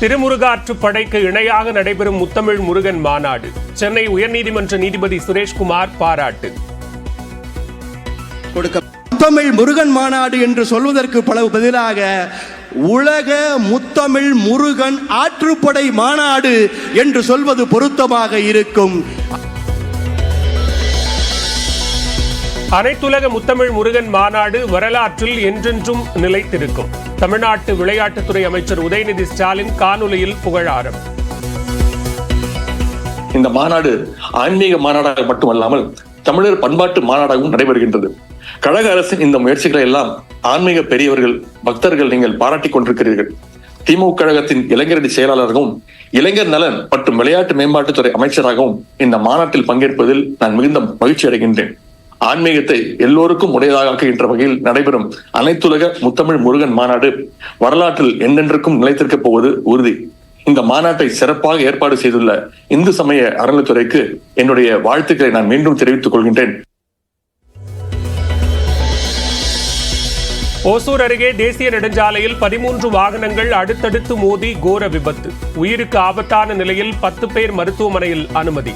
திருமுருகாற்று படைக்கு இணையாக நடைபெறும் முத்தமிழ் முருகன் மாநாடு. சென்னை உயர்நீதிமன்ற நீதிபதி சுரேஷ்குமார் பாராட்டு. முத்தமிழ் முருகன் மாநாடு என்று சொல்வதற்கு பல பதிலாக உலக முத்தமிழ் முருகன் ஆற்றுப்படை மாநாடு என்று சொல்வது பொருத்தமாக இருக்கும். அனைத்துலக முத்தமிழ் முருகன் மாநாடு வரலாற்றில் என்றென்றும் நிலைத்திருக்கும். தமிழ்நாட்டு விளையாட்டுத்துறை அமைச்சர் உதயநிதி ஸ்டாலின் காணொலியில் புகழாரம். இந்த மாநாடு ஆன்மீக மாநாடாக மட்டுமல்லாமல் தமிழர் பண்பாட்டு மாநாடாகவும் நடைபெறுகின்றது. கழக அரசின் இந்த முயற்சிகளை எல்லாம் ஆன்மீக பெரியவர்கள் பக்தர்கள் நீங்கள் பாராட்டிக் கொண்டிருக்கிறீர்கள். திமுக கழகத்தின் இளைஞரணி செயலாளராகவும் இளைஞர் நலன் மற்றும் விளையாட்டு மேம்பாட்டுத்துறை அமைச்சராகவும் இந்த மாநாட்டில் பங்கேற்பதில் நான் மிகுந்த மகிழ்ச்சி அடைகின்றேன் ஆன்மீகத்தை எல்லோருக்கும் உடையதாக ஆக்குகின்ற வகையில் நடைபெறும் அனைத்துலக முத்தமிழ் முருகன் மாநாடு வரலாற்றில் என்றென்றுக்கும் நிலைத்திருக்க போவது உறுதி. இந்த மாநாட்டை சிறப்பாக ஏற்பாடு செய்துள்ள இந்து சமய அறநிலைத்துறைக்கு என்னுடைய வாழ்த்துக்களை நான் மீண்டும் தெரிவித்துக் கொள்கின்றேன். ஓசூர் அருகே தேசிய நெடுஞ்சாலையில் பதிமூன்று வாகனங்கள் அடுத்தடுத்து மோதி கோர விபத்து. உயிருக்கு ஆபத்தான நிலையில் பத்து பேர் மருத்துவமனையில் அனுமதி.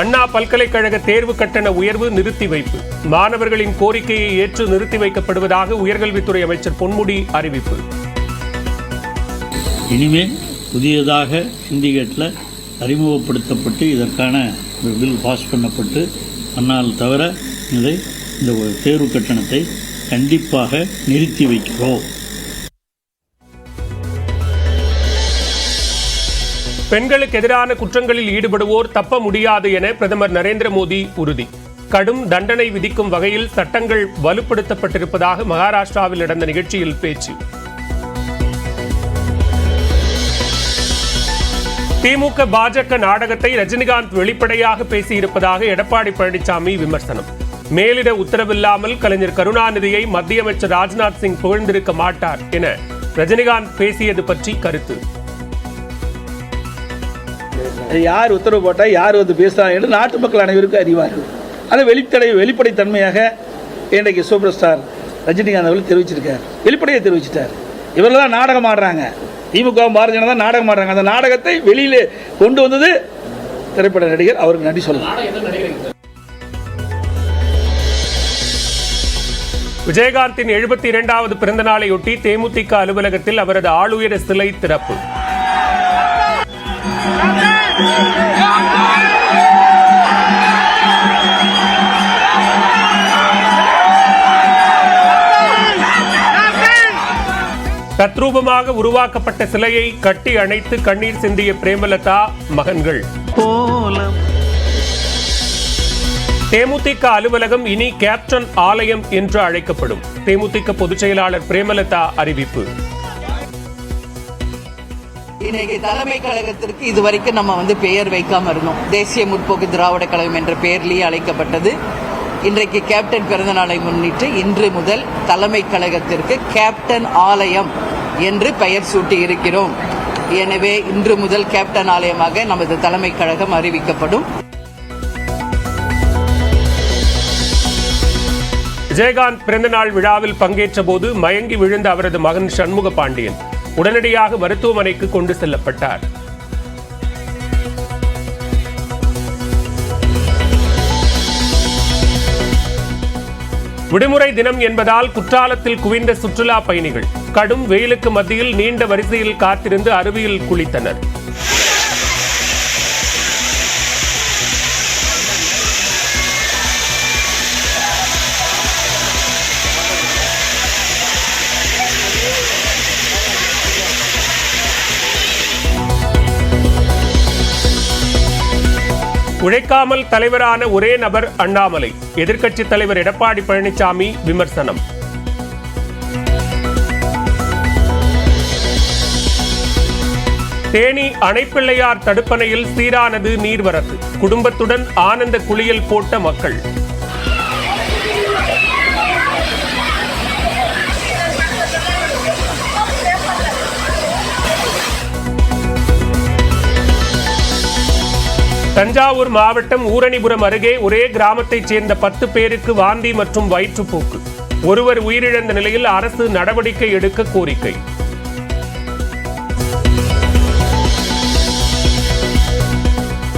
அண்ணா பல்கலைக்கழக தேர்வு கட்டண உயர்வு நிறுத்தி வைப்பு. மாணவர்களின் கோரிக்கையை ஏற்று நிறுத்தி வைக்கப்படுவதாக உயர்கல்வித்துறை அமைச்சர் பொன்முடி அறிவிப்பு. இனிமேல் புதியதாக சிண்டிகேட்டில் அறிமுகப்படுத்தப்பட்டு இதற்கான பில் பாஸ் பண்ணப்பட்டு அன்னால் தவிர இதை இந்த ஒரு தேர்வு கட்டணத்தை கண்டிப்பாக நிறுத்தி வைக்கிறோம். பெண்களுக்கு எதிரான குற்றங்களில் ஈடுபடுவோர் தப்ப முடியாது என பிரதமர் நரேந்திர மோடி உறுதி. கடும் தண்டனை விதிக்கும் வகையில் சட்டங்கள் வலுப்படுத்தப்பட்டிருப்பதாக மகாராஷ்டிராவில் நடந்த நிகழ்ச்சியில் பேச்சு. திமுக பாஜக நாடகத்தை ரஜினிகாந்த் வெளிப்படையாக பேசியிருப்பதாக எடப்பாடி பழனிசாமி விமர்சனம். மேலிட உத்தரவில்லாமல் கலைஞர் கருணாநிதியை மத்திய அமைச்சர் ராஜ்நாத் சிங் புகழ்ந்திருக்க மாட்டார் என ரஜினிகாந்த் பேசியது பற்றி கருத்து. யார் உத்தரவு போட்டால் யார் வந்து பேசுகிறாங்க என்று நாட்டு மக்கள் அனைவருக்கும் அறிவார்கள். அதை வெளித்தடை வெளிப்படைத்தன்மையாக இன்றைக்கு சூப்பர் ஸ்டார் ரஜினிகாந்த் அவர்கள் தெரிவிச்சிருக்கார். வெளிப்படையாக தெரிவிச்சிட்டார். இவரெல்லாம் நாடகம் ஆடுறாங்க. திமுக பாரதிய ஜனதா நாடகம் ஆடுறாங்க. அந்த நாடகத்தை வெளியிலே கொண்டு வந்தது திரைப்பட நடிகர். அவருக்கு நன்றி சொல்லலாம். விஜயகாந்தின் எழுபத்தி இரண்டாவது பிறந்த நாளையொட்டி தேமுதிக அலுவலகத்தில் அவரது ஆளுயர சிலை திறப்பு. தத்ரூபமாக உருவாக்கப்பட்ட சிலையை கட்டி அணைத்து கண்ணீர் சிந்திய பிரேமலதா மகன்கள். தேமுதிக அலுவலகம் இனி கேப்டன் ஆலயம் என்று அழைக்கப்படும். தேமுதிக பொதுச் செயலாளர் பிரேமலதா அறிவிப்பு. இன்னைக்கு தலைமை கழகத்திற்கு இதுவரைக்கும் நம்ம வந்து பெயர் வைக்காம இருந்தோம். தேசிய முற்போக்கு திராவிட கழகம் என்ற பெயர்லேயே அழைக்கப்பட்டது. இன்றைக்கு கேப்டன் பிறந்தநாளை முன்னிட்டு இன்று முதல் தலைமை கழகத்திற்கு கேப்டன் ஆலயம் என்று பெயர் சூட்டி இருக்கிறோம். எனவே இன்று முதல் கேப்டன் ஆலயமாக நமது தலைமை கழகம் அறிவிக்கப்படும். விஜயகாந்த் பிறந்தநாள் விழாவில் பங்கேற்ற போது மயங்கி விழுந்த அவரது மகன் சண்முக பாண்டியன் உடனடியாக மருத்துவமனைக்கு கொண்டு செல்லப்பட்டார். விடுமுறை தினம் என்பதால் குற்றாலத்தில் குவிந்த சுற்றுலா பயணிகள் கடும் வெயிலுக்கு மத்தியில் நீண்ட வரிசையில் காத்திருந்து அருவியில் குளித்தனர். உழைக்காமல் தலைவரான ஒரே நபர் அண்ணாமலை. எதிர்க்கட்சித் தலைவர் எடப்பாடி பழனிசாமி விமர்சனம். தேனி அணைப்பிள்ளையார் தடுப்பணையில் சீரானது நீர்வரத்து. குடும்பத்துடன் ஆனந்த குளியல் போட்ட மக்கள். தஞ்சாவூர் மாவட்டம் ஊரணிபுரம் அருகே ஒரே கிராமத்தைச் சேர்ந்த பத்து பேருக்கு வாந்தி மற்றும் வயிற்றுப்போக்கு. ஒருவர் உயிரிழந்த நிலையில் அரசு நடவடிக்கை எடுக்க கோரிக்கை.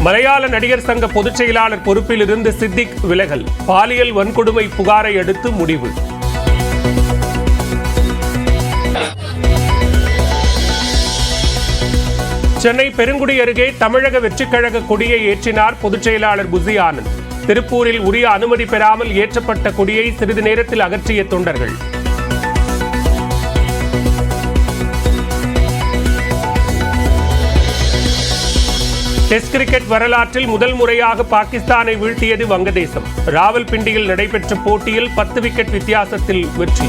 மலையாள நடிகர் சங்க பொதுச் செயலாளர் பொறுப்பில் இருந்து சித்திக் விலகல். பாலியல் வன்கொடுமை புகாரை அடுத்து முடிவு. சென்னை பெருங்குடி அருகே தமிழக வெற்றிக்கழக கொடியை ஏற்றினார் பொதுச் செயலாளர் புசி ஆனந்த். திருப்பூரில் உரிய அனுமதி பெறாமல் ஏற்றப்பட்ட கொடியை சிறிது நேரத்தில் அகற்றிய தொண்டர்கள். டெஸ்ட் கிரிக்கெட் வரலாற்றில் முதல் முறையாக பாகிஸ்தானை வீழ்த்தியது வங்கதேசம். ராவல்பிண்டியில் நடைபெற்ற போட்டியில் பத்து விக்கெட் வித்தியாசத்தில் வெற்றி.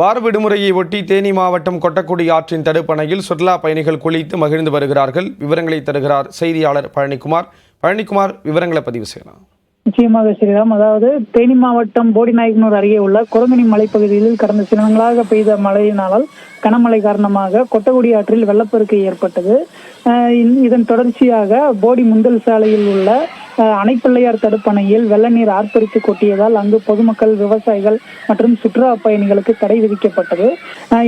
வார விடுமுறையை ஒட்டி தேனி மாவட்டம் கொட்டக்குடி ஆற்றின் தடுப்பணையில் சுற்றுலா பயணிகள் குளித்து மகிழ்ந்து வருகிறார்கள். விவரங்களை தருகிறார் செய்தியாளர் பழனிக்குமார். பழனிக்குமார் விவரங்களை பதிவு செய்யலாம். நிச்சயமாக ஸ்ரீராம் அதாவது தேனி மாவட்டம் போடிநாயக்கனூர் அருகே உள்ள குரங்கணி மலைப்பகுதியில் கடந்த சில நாட்களாக பெய்த மழையினால் கனமழை காரணமாக கொட்டகுடி ஆற்றில் வெள்ளப்பெருக்கு ஏற்பட்டது. இதன் தொடர்ச்சியாக போடி முந்தல் சாலையில் உள்ள அணைப்பிள்ளையார் தடுப்பணையில் வெள்ள நீர் ஆர்ப்பரித்து கொட்டியதால் அங்கு பொதுமக்கள் விவசாயிகள் மற்றும் சுற்றுலா பயணிகளுக்கு தடை விதிக்கப்பட்டது.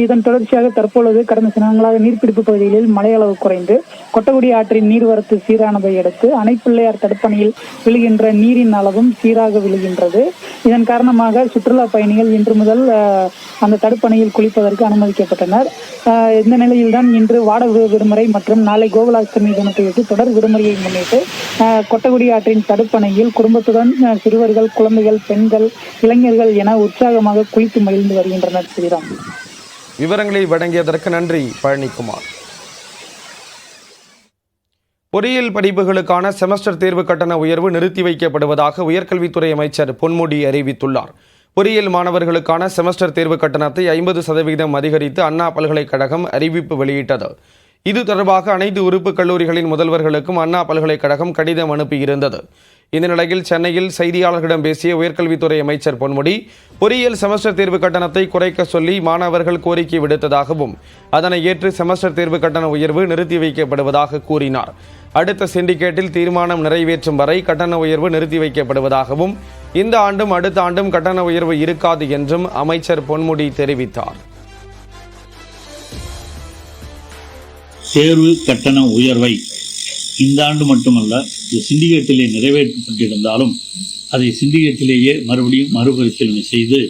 இதன் தொடர்ச்சியாக தற்பொழுது கடந்த சில நாட்களாக நீர்பிடிப்பு பகுதிகளில் மழையளவு குறைந்து கொட்டகுடி ஆற்றின் நீர்வரத்து சீரானதை அடுத்து அணைப்பிள்ளையார் தடுப்பணையில் விழுகின்ற நீரின் அளவும் சீராக விழுகின்றது. இதன் காரணமாக சுற்றுலா பயணிகள் இன்று முதல் அந்த தடுப்பணையில் குளிப்பதற்கு அனுமதிக்கப்பட்டனர். இந்த நிலையில்தான் இன்று வாடகை விடுமுறை மற்றும் நாளை நாளை கோகுலாஷ்டமி தினத்தையொட்டி தொடர் விடுமுறையை முன்னிட்டு கொட்டகுடி ஆற்றின் தடுப்பணையில் குடும்பத்துடன் சிறுவர்கள் குழந்தைகள் பெண்கள் இளைஞர்கள் என உற்சாகமாக குளித்து மகிழ்ந்து வருகின்றனர் ஸ்ரீராம். விவரங்களை வழங்கியதற்கு நன்றி பழனிக்குமார். பொறியியல் படிப்புகளுக்கான செமஸ்டர் தேர்வு கட்டண உயர்வு நிறுத்தி வைக்கப்படுவதாக உயர்கல்வித்துறை அமைச்சர் பொன்முடி அறிவித்துள்ளார். பொறியியல் மாணவர்களுக்கான செமஸ்டர் தேர்வு கட்டணத்தை ஐம்பது சதவீதம் அதிகரித்து அண்ணா பல்கலைக்கழகம் அறிவிப்பு வெளியிட்டது. இது தொடர்பாக அனைத்து உறுப்பு கல்லூரிகளின் முதல்வர்களுக்கும் அண்ணா பல்கலைக்கழகம் கடிதம் அனுப்பியிருந்தது இந்த நிலையில் சென்னையில் செய்தியாளர்களிடம் பேசிய உயர்கல்வித்துறை அமைச்சர் பொன்முடி பொறியியல் செமஸ்டர் தேர்வு கட்டணத்தை குறைக்க சொல்லி மாணவர்கள் கோரிக்கை விடுத்ததாகவும் அதனை ஏற்று செமஸ்டர் தேர்வு கட்டண உயர்வு நிறுத்தி வைக்கப்படுவதாக கூறினார். அடுத்த சிண்டிகேட்டில் தீர்மானம் நிறைவேற்றும் வரை கட்டண உயர்வு நிறுத்தி வைக்கப்படுவதாகவும் இந்த ஆண்டும் அடுத்த ஆண்டும் கட்டண உயர்வு இருக்காது என்றும் அமைச்சர் பொன்முடி தெரிவித்தார். தேர்வு கட்டண உயர்வை இந்த ஆண்டு மட்டுமல்ல இது சிண்டிகேட்டிலே நிறைவேற்றப்பட்டிருந்தாலும் அதை சிண்டிகேட்டிலேயே மறுபடியும் மறுபரிசீலனை செய்து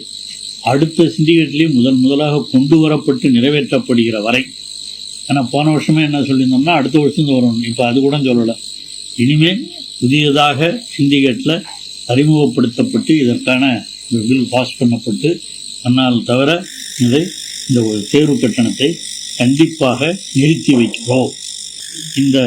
அடுத்த சிண்டிகேட்டிலே முதன் முதலாக கொண்டு வரப்பட்டு நிறைவேற்றப்படுகிற வரை ஏன்னா போன வருஷமே என்ன சொல்லியிருந்தோம்னா அடுத்த வருஷம் வரும் இப்போ அது கூட சொல்லலை. இனிமேல் புதியதாக சிண்டிகேட்டில் அறிமுகப்படுத்தப்பட்டு இதற்கான பில் பாஸ் பண்ணப்பட்டு அன்னால் தவிர இதை இந்த ஒரு தேர்வு கட்டணத்தை கண்டிப்பாக நிறுத்தி வைக்கிறோம். இந்த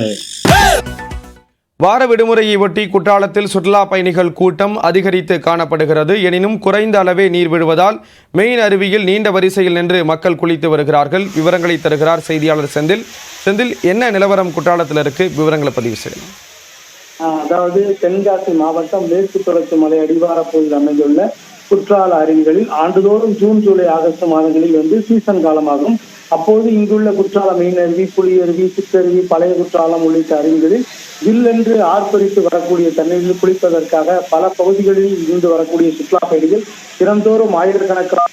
வார விடுமுறையை ஒட்டி குற்றாலத்தில் சுற்றுலா பயணிகள் கூட்டம் அதிகரித்து காணப்படுகிறது. எனினும் குறைந்த அளவே நீர் விழுவதால் மெயின் அருவியில் நீண்ட வரிசையில் நின்று மக்கள் குளித்து வருகிறார்கள். விவரங்களை தருகிறார் செய்தியாளர் செந்தில். செந்தில் என்ன நிலவரம் குற்றாலத்தில் இருக்கு? விவரங்களை பதிவு செய்யலாம் ஆஹ் அதாவது தென்காசி மாவட்டம் மேற்கு தொடர்ச்சி மலை அடிவார பகுதியில் அமைந்துள்ள குற்றால அருவிகளில் ஆண்டுதோறும் ஜூன் ஜூலை ஆகஸ்ட் மாதங்களில் வந்து சீசன் காலமாகும் அப்போது இங்குள்ள குற்றால மீனருவி அருவி புலியருவி சித்தருவி பழைய குற்றாலம் உள்ளிட்ட அருவிகளில் வில்லென்று ஆர்ப்பரித்து வரக்கூடிய தண்ணீரில் குளிப்பதற்காக பல பகுதிகளில் இருந்து வரக்கூடிய சுற்றுலா பயணிகள் தினந்தோறும் ஆயிரக்கணக்கான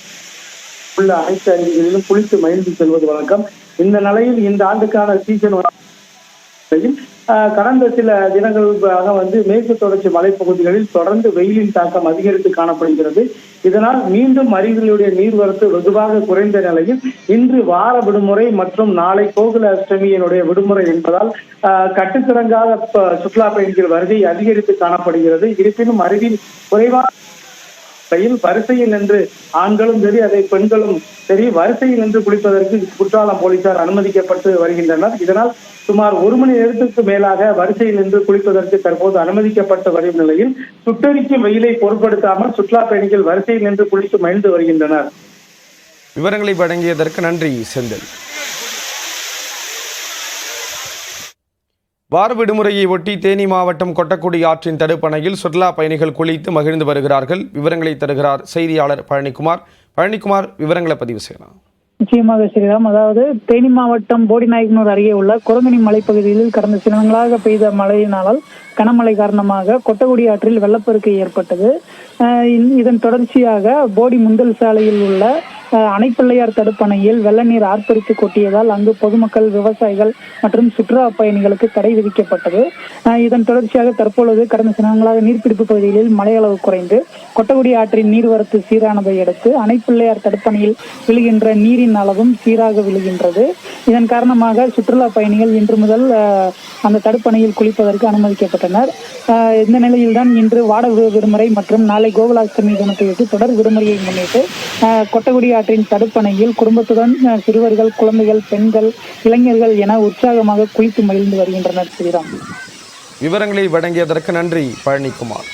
உள்ள அனைத்து அருவிகளிலும் குளித்து மகிழ்ந்து செல்வது வழக்கம். இந்த நிலையில் இந்த ஆண்டுக்கான சீசன் கடந்த சில தினங்களுக்காக வந்து மேற்கு தொடர்ச்சி மலைப்பகுதிகளில் தொடர்ந்து வெயிலின் தாக்கம் அதிகரித்து காணப்படுகிறது. இதனால் மீண்டும் அருவிகளுடைய நீர்வரத்து வெகுவாக குறைந்த நிலையில் இன்று வார விடுமுறை மற்றும் நாளை கோகுல அஷ்டமியினுடைய விடுமுறை என்பதால் கட்டுத்திறங்காத சுற்றுலா பயணிகள் வருகை அதிகரித்து காணப்படுகிறது. இருப்பினும் அருவியில் குறைவான கையில் வரிசையில் நின்று ஆண்களும் சரி அதை பெண்களும் சரி வரிசையில் நின்று குளிப்பதற்கு குற்றாலம் போலீசார் அனுமதிக்கப்பட்டு வருகின்றனர். இதனால் சுமார் ஒரு மணி நேரத்துக்கு மேலாக வரிசையில் நின்று குளிப்பதற்கு தற்போது அனுமதிக்கப்பட்டு வரும் நிலையில் சுட்டரிக்கும் வெயிலை பொருட்படுத்தாமல் சுற்றுலா பயணிகள் வரிசையில் நின்று குளித்து மகிழ்ந்து வருகின்றனர். விவரங்களை வழங்கியதற்கு நன்றி செந்தில். வார விடுமுறையை ஒட்டி தேனி மாவட்டம் கொட்டக்குடி ஆற்றின் தடுப்பணையில் சுற்றுலா பயணிகள் குளித்து மகிழ்ந்து வருகிறார்கள். விவரங்களை தருகிறார் செய்தியாளர் பழனிக்குமார். பழனிக்குமார் விவரங்களை பதிவு செய்யலாம். நிச்சயமாக ஸ்ரீராம் அதாவது தேனி மாவட்டம் போடிநாயக்கனூர் அருகே உள்ள குரங்கணி மலைப்பகுதியில் கடந்த சில பெய்த மழையினால் கனமழை காரணமாக கொட்டகுடி ஆற்றில் வெள்ளப்பெருக்கு ஏற்பட்டது. இதன் தொடர்ச்சியாக போடி முந்தல் சாலையில் உள்ள அணைப்பிள்ளையார் தடுப்பணையில் வெள்ள நீர் ஆர்ப்பரித்து கொட்டியதால் அங்கு பொதுமக்கள் விவசாயிகள் மற்றும் சுற்றுலா பயணிகளுக்கு தடை விதிக்கப்பட்டது. இதன் தொடர்ச்சியாக தற்பொழுது கடந்த சில நாட்களாக நீர்பிடிப்பு பகுதிகளில் மழை அளவு குறைந்து கொட்டகுடி ஆற்றின் நீர்வரத்து சீரானதை அடுத்து அணைப்பிள்ளையார் தடுப்பணையில் விழுகின்ற நீரின் அளவும் சீராக விழுகின்றது. இதன் காரணமாக சுற்றுலா பயணிகள் இன்று முதல் அந்த தடுப்பணையில் குளிப்பதற்கு அனுமதிக்கப்பட்டனர். இந்த நிலையில்தான் இன்று வாடகை விடுமுறை மற்றும் நாளை கோகுலாஷ்டமி தினத்தையொட்டி தொடர் விடுமுறையை முன்னிட்டு கொட்டகுடி ஆற்றின் தடுப்பணையில் குடும்பத்துடன் சிறுவர்கள் குழந்தைகள் பெண்கள் இளைஞர்கள் என உற்சாகமாக குளித்து மகிழ்ந்து வருகின்றனர் ஸ்ரீராம். விவரங்களை வழங்கியதற்கு நன்றி பழனிக்குமார்